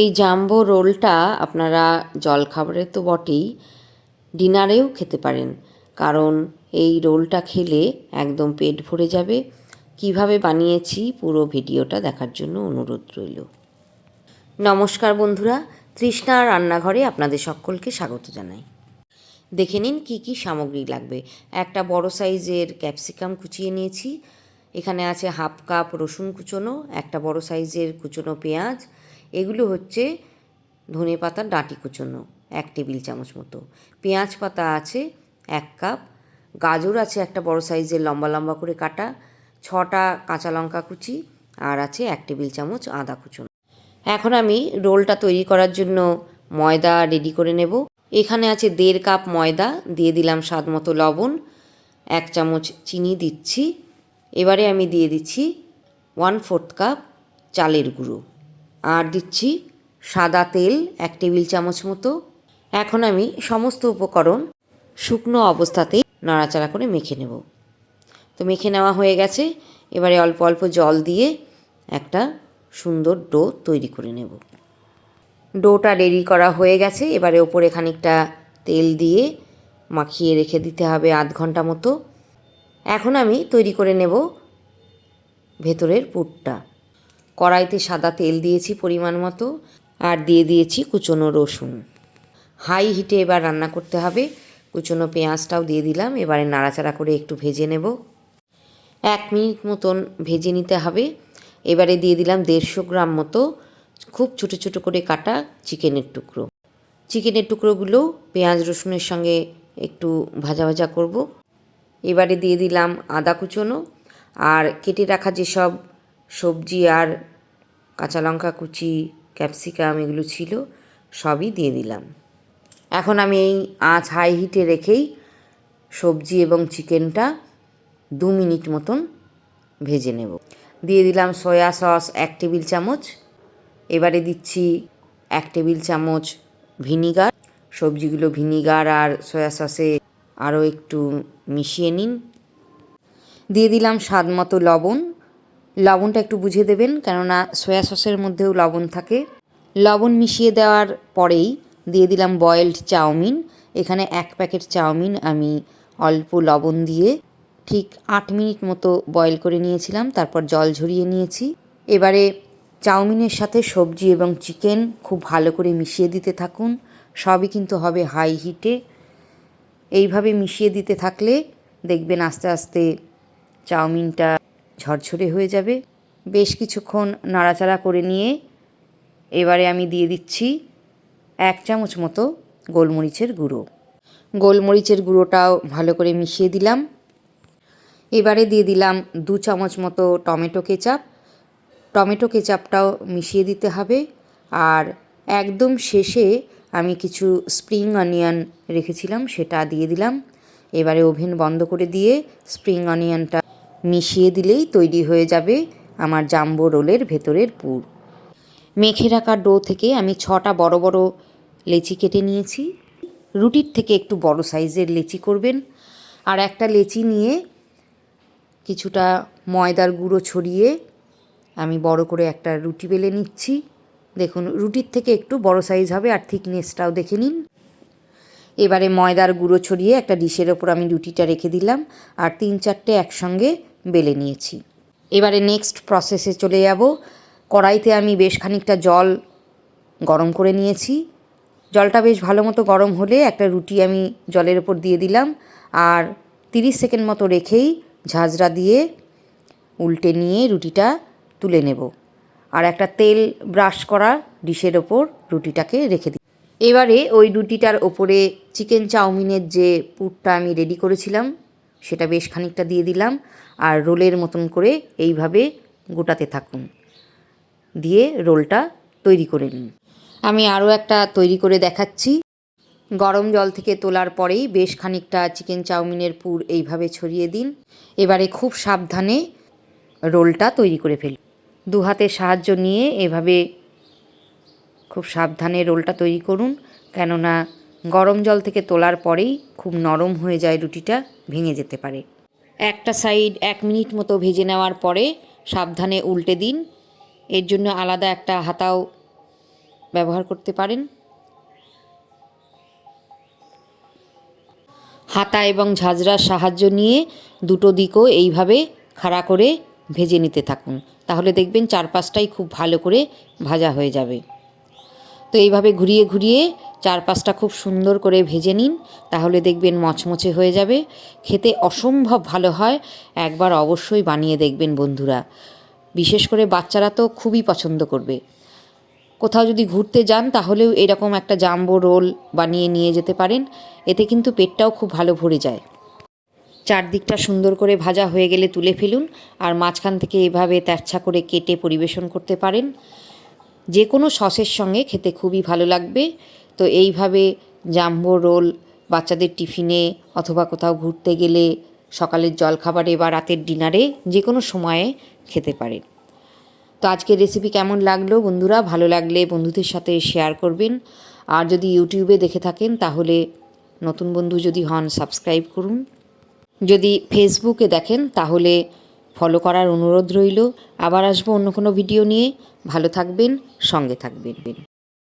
এই জাম্বো রোলটা আপনারা জলখাবারে তো বটেই, ডিনারেও খেতে পারেন। কারণ এই রোলটা খেলে একদম পেট ভরে যাবে। কীভাবে বানিয়েছি পুরো ভিডিওটা দেখার জন্য অনুরোধ রইল। নমস্কার বন্ধুরা, তৃষ্ণা রান্নাঘরে আপনাদের সকলকে স্বাগত জানাই। দেখে নিন কী কী সামগ্রী লাগবে। একটা বড় সাইজের ক্যাপসিকাম কুচিয়ে নিয়েছি। এখানে আছে হাফ কাপ রসুন কুচোনো, একটা বড় সাইজের কুচোনো পেঁয়াজ এগুলো হচ্ছে ধনে পাতার ডাঁটি কুচোনো, এক টেবিল চামচ মতো। পেঁয়াজ পাতা আছে এক কাপ, গাজর আছে একটা বড় সাইজের লম্বা লম্বা করে কাটা, ছটা কাঁচা লঙ্কা কুচি আর আছে এক টেবিল চামচ আদা কুচোনো। এখন আমি রোলটা তৈরি করার জন্য ময়দা রেডি করে নেব। এখানে আছে দেড় কাপ ময়দা, দিয়ে দিলাম স্বাদ মতো লবণ, এক চামচ চিনি দিচ্ছি। এবারে আমি দিয়ে দিচ্ছি ওয়ান ফোর্থ কাপ চালের গুঁড়ো। আর দিচ্ছি সাদা তেল, এক টেবিল চামচ মতো। এখন আমি সমস্ত উপকরণ শুকনো অবস্থাতেই নাড়াচাড়া করে মেখে নেব। তো মেখে নেওয়া হয়ে গেছে। এবারে অল্প অল্প জল দিয়ে একটা সুন্দর ডো তৈরি করে নেব। ডোটা রেডি করা হয়ে গেছে। এবারে ওপরে খানিকটা তেল দিয়ে মাখিয়ে রেখে দিতে হবে আধ ঘণ্টা মতো। এখন আমি তৈরি করে নেব ভেতরের পুরটা। কড়াইতে সাদা তেল দিয়েছি পরিমাণ মতো আর দিয়ে দিয়েছি কুচনো রসুন। হাই হিটে এবার রান্না করতে হবে। কুচনো পেঁয়াজটাও দিয়ে দিলাম। এবারে নাড়াচাড়া করে একটু ভেজে নেব। এক মিনিট মতন ভেজে নিতে হবে। এবারে দিয়ে দিলাম দেড়শো গ্রাম মতো খুব ছোটো ছোটো করে কাটা চিকেনের টুকরো। চিকেনের টুকরোগুলো পেঁয়াজ রসুনের সঙ্গে একটু ভাজা ভাজা করব। এবারে দিয়ে দিলাম আদা কুচোনো। আর কেটে রাখা যেসব সবজি আর কাঁচা লঙ্কা, কুচি, ক্যাপসিকাম এগুলো ছিল, সবই দিয়ে দিলাম। এখন আমি এই আঁচ হাই হিটে রেখেই সবজি এবং চিকেনটা দু মিনিট মতন ভেজে নেব। দিয়ে দিলাম সয়া সস এক টেবিল চামচ। এবারে দিচ্ছি এক টেবিল চামচ ভিনিগার। সবজিগুলো ভিনিগার আর সয়া সসে আরও একটু মিশিয়ে নিন। দিয়ে দিলাম স্বাদ মতো লবণ। লবণটা একটু বুঝে দেবেন, কেননা সয়া সসের মধ্যেও লবণ থাকে। লবণ মিশিয়ে দেওয়ার পরেই দিয়ে দিলাম বয়েলড চাউমিন। এখানে এক প্যাকেট চাউমিন আমি অল্প লবণ দিয়ে ঠিক আট মিনিট মতো বয়েল করে নিয়েছিলাম, তারপর জল ঝরিয়ে নিয়েছি। এবারে চাউমিনের সাথে সবজি এবং চিকেন খুব ভালো করে মিশিয়ে দিতে থাকুন, সবই কিন্তু হবে হাই হিটে এইভাবে মিশিয়ে দিতে থাকলে দেখবেন আস্তে আস্তে চাউমিনটা ঝরঝরে হয়ে যাবে। বেশ কিছুক্ষণ নাড়াচাড়া করে নিয়ে এবারে আমি দিয়ে দিচ্ছি এক চামচ মতো গোলমরিচের গুঁড়ো। গোলমরিচের গুঁড়োটাও ভালো করে মিশিয়ে দিলাম। এবারে দিয়ে দিলাম দু চামচ মতো টমেটো কেচাপ। টমেটো কেচাপটাও মিশিয়ে দিতে হবে। আর একদম শেষে আমি কিছু স্প্রিং অনিয়ন রেখেছিলাম, সেটা দিয়ে দিলাম। এবারে ওভেন বন্ধ করে দিয়ে স্প্রিং অনিয়নটা মিশিয়ে দিলেই তৈরি হয়ে যাবে আমার জাম্বো রোলের ভেতরের পুর। মেখে রাখা ডো থেকে আমি ছটা বড় বড় লেচি কেটে নিয়েছি। রুটির থেকে একটু বড় সাইজের লেচি করবেন আর একটা লেচি নিয়ে কিছুটা ময়দার গুঁড়ো ছড়িয়ে আমি বড় করে একটা রুটি বেলে নিচ্ছি। দেখুন, রুটির থেকে একটু বড় সাইজ হবে আর থিকনেসটাও দেখে নিন। এবারে ময়দার গুঁড়ো ছড়িয়ে একটা ডিশের ওপর আমি রুটিটা রেখে দিলাম আর তিন চারটে একসঙ্গে বেলে নিয়েছি। এবারে নেক্সট প্রসেসে চলে যাব। কড়াইতে আমি বেশ খানিকটা জল গরম করে নিয়েছি। জলটা বেশ ভালো মতো গরম হলে একটা রুটি আমি জলের ওপর দিয়ে দিলাম আর তিরিশ সেকেন্ড মতো রেখেই ঝাঁঝরা দিয়ে উল্টে নিয়ে রুটিটা তুলে নেব। আর একটা তেল ব্রাশ করা ডিশের ওপর রুটিটাকে রেখে দিই। এবারে ওই রুটিটার ওপরে চিকেন চাউমিনের যে পুরটা আমি রেডি করেছিলাম সেটা বেশ খানিকটা দিয়ে দিলাম আর রোলের মতন করে এইভাবে গোটাতে থাকুন। দিয়ে রোলটা তৈরি করে নিন। আমি আরও একটা তৈরি করে দেখাচ্ছি। গরম জল থেকে তোলার পরেই বেশ খানিকটা চিকেন চাউমিনের পুর এইভাবে ছড়িয়ে দিন। এবারে খুব সাবধানে রোলটা তৈরি করে ফেলুন। দু হাতের সাহায্য নিয়ে এভাবে খুব সাবধানে রোলটা তৈরি করুন। কেননা গরম জল থেকে তোলার পরেই খুব নরম হয়ে যায় রুটিটা, ভেঙে যেতে পারে। একটা সাইড এক মিনিট মতো ভেজে নেওয়ার পরে সাবধানে উল্টে দিন। এর জন্য আলাদা একটা হাতাও ব্যবহার করতে পারেন। হাতা এবং ঝাঁঝরার সাহায্য নিয়ে দুটো দিকও এইভাবে খাড়া করে ভেজে নিতে থাকুন। তাহলে দেখবেন চারপাশটাই খুব ভালো করে ভাজা হয়ে যাবে। তো এইভাবে ঘুরিয়ে ঘুরিয়ে চারপাশটা খুব সুন্দর করে ভেজে নিন, তাহলে দেখবেন মচমচে হয়ে যাবে। খেতে অসম্ভব ভালো হয়, একবার অবশ্যই বানিয়ে দেখবেন বন্ধুরা। বিশেষ করে বাচ্চারা তো খুবই পছন্দ করবে। কোথাও যদি ঘুরতে যান, তাহলেও এরকম একটা জাম্বো রোল বানিয়ে নিয়ে যেতে পারেন, এতে কিন্তু পেটটাও খুব ভালো ভরে যায়। চারদিকটা সুন্দর করে ভাজা হয়ে গেলে তুলে ফেলুন, আর মাঝখান থেকে এভাবে তেরছা করে কেটে পরিবেশন করতে পারেন। যে কোনো সসের সঙ্গে খেতে খুবই ভালো লাগবে। তো এইভাবে জাম্বো রোল বাচ্চাদের টিফিনে অথবা কোথাও ঘুরতে গেলে সকালের জলখাবারে বা রাতের ডিনারে যে কোনো সময়ে খেতে পারেন। তো আজকের রেসিপি কেমন লাগল বন্ধুরা? ভালো লাগলে বন্ধুদের সাথে শেয়ার করবেন। আর যদি ইউটিউবে দেখে থাকেন তাহলে নতুন বন্ধু যদি হন সাবস্ক্রাইব করুন। যদি ফেসবুকে দেখেন তাহলে ফলো করার অনুরোধ রইল। আবার আসব অন্য কোনো ভিডিও নিয়ে। ভালো থাকবেন সঙ্গে থাকবেন।